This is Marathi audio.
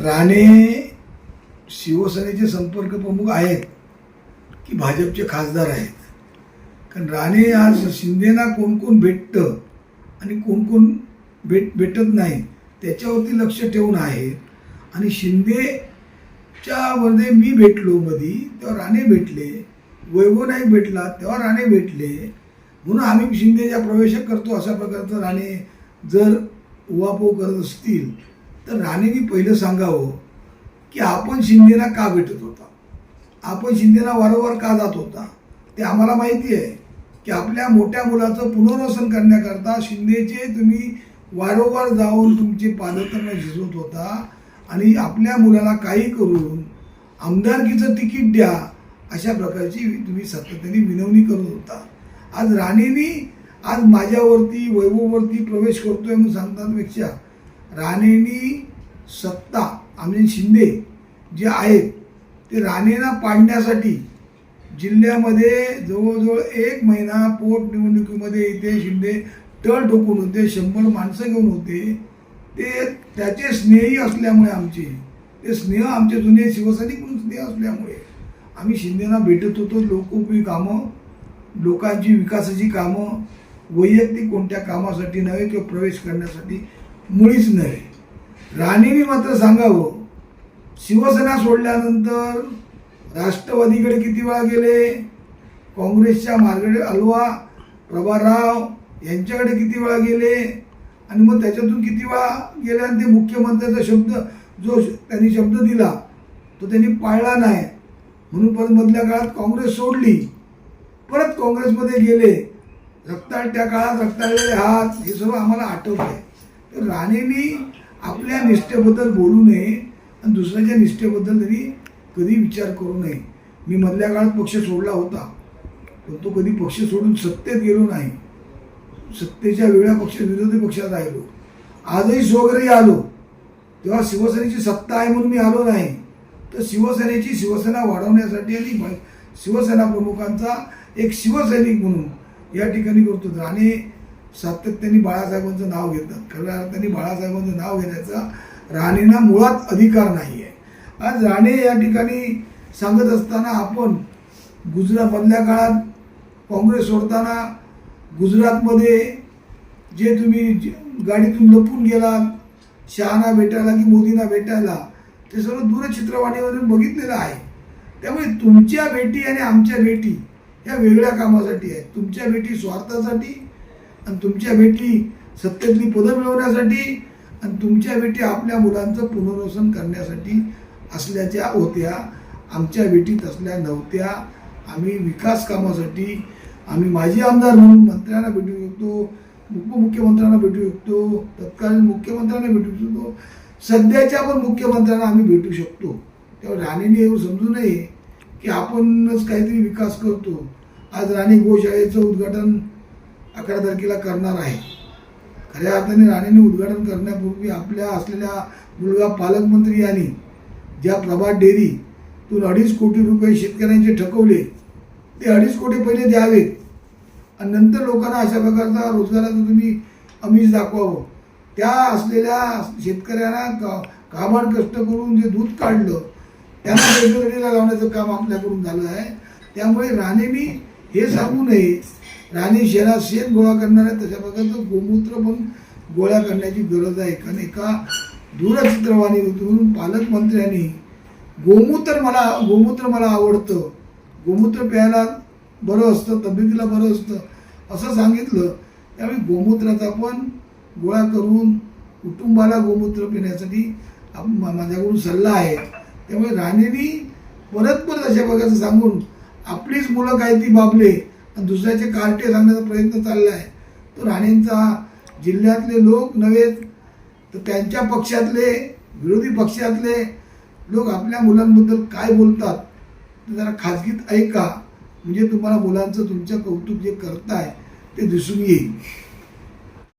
राणे शिवसेनेचे संपर्क प्रमुख आहेत की भाजपचे खासदार आहेत. कारण राणे आज शिंदेना कोण कोण भेटतं आणि कोण कोण भेट भेटत नाही त्याच्यावरती लक्ष ठेवून आहे. आणि शिंदेच्या मध्ये मी भेटलो मधी तेव्हा राणे भेटले वैभव नाईक भेटला तेव्हा राणे भेटले. म्हणून आम्ही शिंदेच्या प्रवेश करतो अशा प्रकारचं राणे जर उहापोह करत असतील तर राणेंनी पहिलं सांगावं की आपण शिंदेला का भेटत होता? आपण शिंदेला वारंवार का जात होता? ते आम्हाला माहिती आहे की आपल्या मोठ्या मुलाचं पुनर्वसन करण्याकरता शिंदेचे तुम्ही वारंवार जाऊन तुमचे पालकांना झिजवत होता आणि आपल्या मुलाला काही करून आमदारकीचं तिकीट द्या अशा प्रकारची तुम्ही सातत्याने विनवणी करत होता. आज राणेंनी आज माझ्यावरती वैभववरती प्रवेश करतोय म्हणून सांगतापेक्षा राणेनी सत्ता आम्ही शिंदे जे आहेत ते राणेंना पाडण्यासाठी जिल्ह्यामध्ये जवळजवळ एक महिना पोटनिवडणुकीमध्ये इथे शिंदे तळ ठोकून होते शंभर माणसं घेऊन होते. ते त्याचे स्नेही असल्यामुळे आमचे ते स्नेह आमचे जुने शिवसैनिक म्हणून स्नेह असल्यामुळे आम्ही शिंदेना भेटत होतो. लोकोपयोगी कामं लोकांची विकासाची कामं वैयक्तिक कोणत्या कामासाठी नव्हे किंवा प्रवेश करण्यासाठी मुळीच नाही. राणीने मात्र सांगावं शिवसेना सोडल्यानंतर राष्ट्रवादीकडे किती वेळा गेले? काँग्रेसच्या मार्गडे अलवा प्रभाराव यांच्याकडे किती वेळा गेले? आणि मग त्याच्यातून किती वेळा गेले? आणि ते मुख्यमंत्र्याचा शब्द जो श- त्यांनी शब्द दिला तो त्यांनी पाळला नाही. म्हणून परत मधल्या काळात काँग्रेस सोडली. परत काँग्रेसमध्ये गेले. रक्ताळ त्या काळात रक्ताळलेले हात हे सर्व आम्हाला आठवत आहे तर राणेंनी आपल्या निष्ठेबद्दल बोलू नये आणि दुसऱ्याच्या निष्ठेबद्दल त्यांनी कधी विचार करू नये. मी मधल्या काळात पक्ष सोडला होता पण तो कधी पक्ष सोडून सत्तेत गेलो नाही. सत्तेच्या वेगळ्या पक्ष विरोधी पक्षात राहिलो आजही सोगरी आलो. तेव्हा शिवसेनेची सत्ता आहे म्हणून मी आलो नाही. तर शिवसेनेची शिवसेना वाढवण्यासाठी आणि शिवसेना प्रमुखांचा एक शिवसैनिक म्हणून या ठिकाणी करतो. राणे सातत्याने बाळासाहेबांचं नाव घेतात. खऱ्या अर्थाने बाळासाहेबांचं नाव घेण्याचा राणेंना मुळात अधिकार नाही आहे आज राणे या ठिकाणी सांगत असताना आपण गुजरातमधल्या काळात काँग्रेस सोडताना गुजरातमध्ये जे तुम्ही जे- गाडीतून लपून गेलात शहाना भेटायला की मोदींना भेटायला ते सर्व दूरचित्रवाणीवरून बघितलेलं आहे. त्यामुळे तुमच्या भेटी आणि आमच्या भेटी ह्या वेगळ्या कामासाठी आहेत. तुमच्या भेटी स्वार्थासाठी आणि तुमच्या भेटी सत्तेतली पदं मिळवण्यासाठी आणि तुमच्या भेटी आपल्या मुलांचं पुनर्वसन करण्यासाठी असल्याच्या होत्या आमच्या भेटीत असल्या नव्हत्या. आम्ही विकास कामासाठी आम्ही माजी आमदार म्हणून मंत्र्यांना भेटू शकतो उपमुख्यमंत्र्यांना भेटू शकतो तत्कालीन मुख्यमंत्र्यांना भेटू शकतो सध्याच्या पण मुख्यमंत्र्यांना आम्ही भेटू शकतो. तेव्हा राणेने एवढं समजू नये की आपणच काहीतरी विकास करतो. आज राणी गोशाळेचं उद्घाटन अकरा तारखेला करणार आहे. खऱ्या अर्थाने राणेंनी उद्घाटन करण्यापूर्वी आपल्या असलेल्या मुलगा पालकमंत्री यांनी ज्या प्रभात डेअरीतून अडीच कोटी रुपये शेतकऱ्यांचे ठकवले ते अडीच कोटी पहिले द्यावेत. आणि नंतर लोकांना अशा प्रकारचा रोजगाराचं तुम्ही अमिष दाखवावं. त्या असलेल्या शेतकऱ्यांना का काबाड कष्ट करून जे दूध काढलं त्यांना वेगवेगळीला लावण्याचं काम आपल्याकडून झालं आहे. त्यामुळे राणेंनी हे सांगू नये राणी शेणात शेण गोळा करणार आहे तशा प्रकारचं गोमूत्र पण गोळा करण्याची गरज आहे. कारण एका दूरचित्रवाणीतून पालकमंत्र्यांनी गोमूत्र मला गोमूत्र मला आवडतं. गोमूत्र प्यायला बरं असतं तब्येतीला बरं असतं असं सांगितलं. त्यामुळे गोमूत्राचा पण गोळा करून कुटुंबाला गोमूत्र पिण्यासाठी मा- माझ्याकडून सल्ला आहे. त्यामुळे राणीनी परत परत अशा प्रकारचं सांगून आपलीच मुलं काय ती बाबले आणि दुसऱ्याचे कार्टे सांगण्याचा प्रयत्न चालला आहे. तो राणेंचा जिल्ह्यातले लोक नव्हे तर त्यांच्या पक्षातले विरोधी पक्षातले लोक आपल्या मुलांबद्दल काय बोलतात ते जरा खाजगीत ऐका. म्हणजे तुम्हाला मुलांचं तुमचं कौतुक जे करताय ते दिसून येईल.